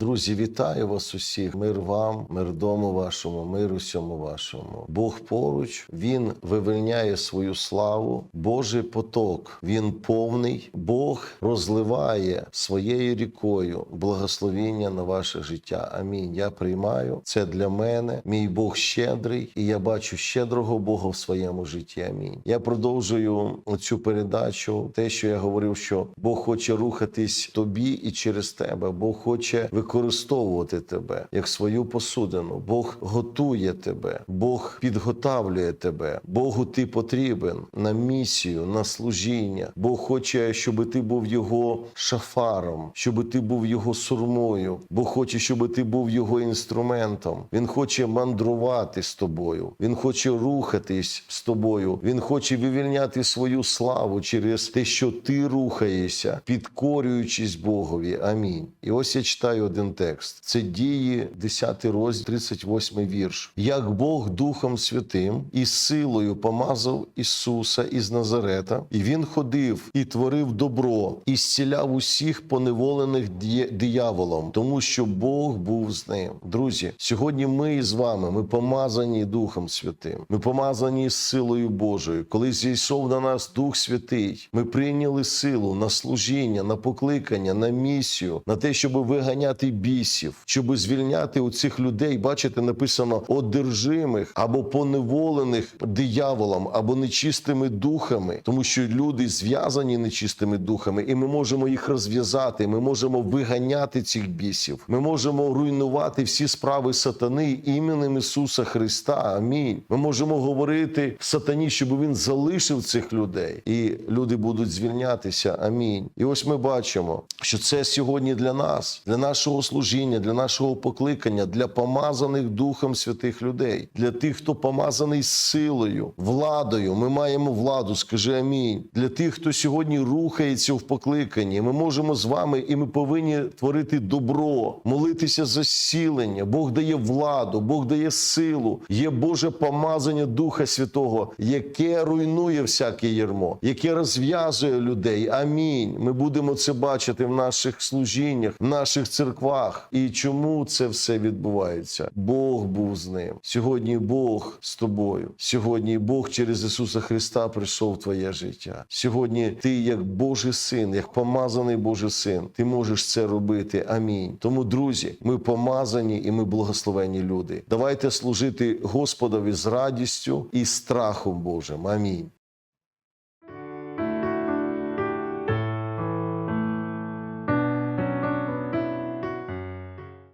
Друзі, вітаю вас усіх. Мир вам, мир дому вашому, мир усьому вашому. Бог поруч, Він вивільняє свою славу, Божий поток, він повний. Бог розливає своєю рікою благословіння на ваше життя. Амінь. Я приймаю це для мене. Мій Бог щедрий, і я бачу щедрого Бога в своєму житті. Амінь. Я продовжую цю передачу. Те, що я говорив, що Бог хоче рухатись тобі і через тебе. Бог хоче використовувати тебе як свою посудину. Бог готує тебе, Бог підготавлює тебе. Богу ти потрібен на місію, на служіння. Бог хоче, щоб ти був його шафаром, щоб ти був його сурмою. Бог хоче, щоб ти був його інструментом. Він хоче мандрувати з тобою. Він хоче рухатись з тобою. Він хоче вивільняти свою славу через те, що ти рухаєшся, підкорюючись Богові. Амінь. І ось я читаю один текст. Це дії, 10 розділ, 38 вірш. Як Бог Духом Святим і силою помазав Ісуса із Назарета, і він ходив і творив добро, і зціляв усіх поневолених дияволом, тому що Бог був з ним. Друзі, сьогодні ми з вами, ми помазані Духом Святим. Ми помазані силою Божою. Коли зійшов на нас Дух Святий, ми прийняли силу на служіння, на покликання, на місію, на те, щоб виганяти бісів, щоб звільняти у цих людей, бачите, написано одержимих або поневолених дияволом, або нечистими духами, тому що люди зв'язані нечистими духами, і ми можемо їх розв'язати. Ми можемо виганяти цих бісів. Ми можемо руйнувати всі справи сатани іменем Ісуса Христа. Амінь. Ми можемо говорити сатані, щоб він залишив цих людей, і люди будуть звільнятися. Амінь. І ось ми бачимо, що це сьогодні для нас, для нашого служіння, для нашого покликання, для помазаних Духом святих людей, для тих, хто помазаний силою, владою. Ми маємо владу. Скажи амінь. Для тих, хто сьогодні рухається в покликанні. Ми можемо з вами, і ми повинні творити добро, молитися за зцілення. Бог дає владу, Бог дає силу. Є Боже помазання Духа Святого, яке руйнує всяке ярмо, яке розв'язує людей. Амінь. Ми будемо це бачити в наших служіннях, в наших церквах. І чому це все відбувається? Бог був з ним. Сьогодні Бог з тобою. Сьогодні Бог через Ісуса Христа прийшов в твоє життя. Сьогодні ти, як Божий син, як помазаний Божий син, ти можеш це робити. Амінь. Тому, друзі, ми помазані і ми благословені люди. Давайте служити Господові з радістю і страхом Божим. Амінь.